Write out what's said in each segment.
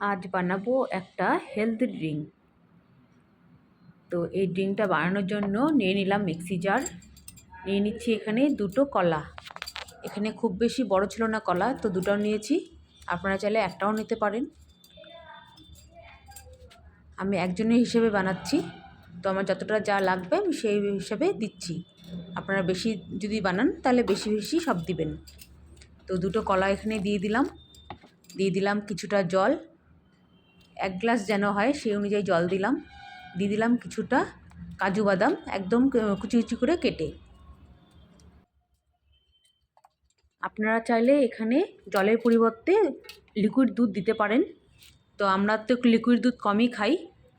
আজ বানাবো একটা হেলথ ড্রিঙ্ক। তো এই ড্রিঙ্কটা বানানোর জন্য নিয়ে নিলাম মিক্সি জার। নিয়ে নিচ্ছি এখানে দুটো কলা। এখানে খুব বেশি বড় ছিল না কলা, তো দুটাও নিয়েছি। আপনারা চাইলে একটাও নিতে পারেন। আমি একজনের হিসেবে বানাচ্ছি। তো আমার যতটা যা লাগবে আমি সেই হিসাবে দিচ্ছি। আপনারা বেশি যদি বানান তাহলে বেশি বেশি সব দিবেন। তো দুটো কলা এখানে দিয়ে দিলাম। দিয়ে দিলাম কিছুটা জল। এক গ্লাস যেন হয়, সেই অনুযায়ী জল দিলাম। দিয়ে দিলাম কিছুটা কাজু বাদাম, একদম কুচি কুচি করে কেটে। আপনারা চাইলে এখানে জলের পরিবর্তে লিকুইড দুধ দিতে পারেন। তো আমরা তো লিকুইড দুধ কমই খাই,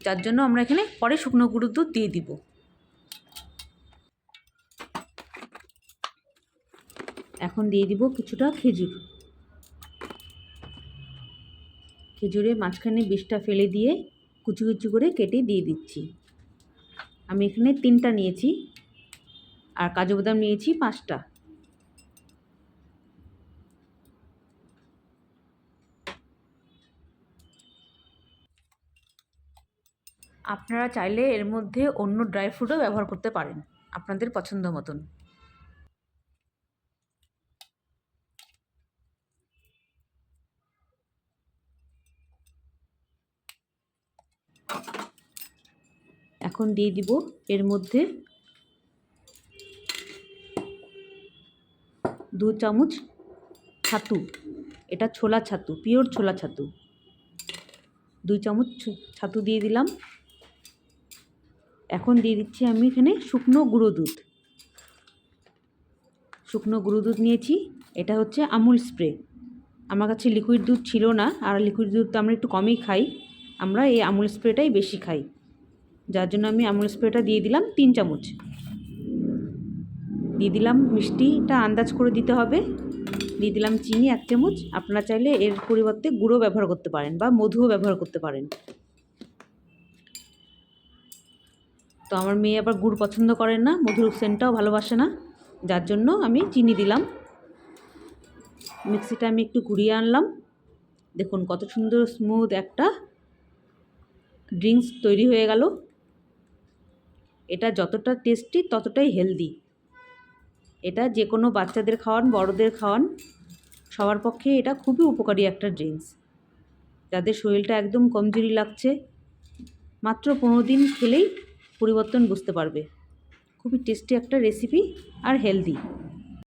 যার জন্য আমরা এখানে পরে শুকনো গুঁড়োর দুধ দিয়ে দিব। এখন দিয়ে দিব কিছুটা খেজুর। খেজুরে মাঝখানে বিষটা ফেলে দিয়ে কুচি কুচি করে কেটে দিয়ে দিচ্ছি। আমি এখানে তিনটা নিয়েছি আর কাজু বাদাম নিয়েছি পাঁচটা। আপনারা চাইলে এর মধ্যে অন্য ড্রাই ফ্রুটও ব্যবহার করতে পারেন আপনাদের পছন্দ মতন। এখন দিয়ে দিব এর মধ্যে দু চামচ ছাতু। এটা ছোলা ছাতু, পিওর ছোলা ছাতু। দুই চামচ ছাতু দিয়ে দিলাম। এখন দিয়ে দিচ্ছি আমি এখানে শুকনো গুঁড়ো দুধ। শুকনো গুঁড়ো দুধ নিয়েছি। এটা হচ্ছে আমুল স্প্রে। আমার কাছে লিকুইড দুধ ছিল না, আর লিকুইড দুধ তো আমরা একটু কমই খাই। আমরা এই আমুল স্প্রেটাই বেশি খাই। যার জন্য আমি আমুল স্প্রেটা দিয়ে দিলাম তিন চামচ। দিয়ে দিলাম মিষ্টিটা আন্দাজ করে দিতে হবে। দিয়ে দিলাম চিনি এক চামচ। আপনারা চাইলে এর পরিবর্তে গুঁড়ো ব্যবহার করতে পারেন বা মধুও ব্যবহার করতে পারেন। তো আমার মেয়ে আবার গুড় পছন্দ করেন না, মধুর সেন্টটাও ভালোবাসে না। যার জন্য আমি চিনি দিলাম। মিক্সিটা আমি একটু ঘুরিয়ে আনলাম। দেখুন কত সুন্দর স্মুথ একটা ড্রিঙ্কস তৈরি হয়ে গেল। এটা যতটা টেস্টি ততটাই হেলদি এটা যে কোনো বাচ্চাদের খাওয়ান, বড়দের খাওয়ান, সবার পক্ষে এটা খুবই উপকারী একটা ড্রিঙ্কস যাদের শরীরটা একদম কমজোরি লাগছে, মাত্র পনেরো দিন খেলেই পরিবর্তন বুঝতে পারবে। খুবই টেস্টি একটা রেসিপি আর হেলদি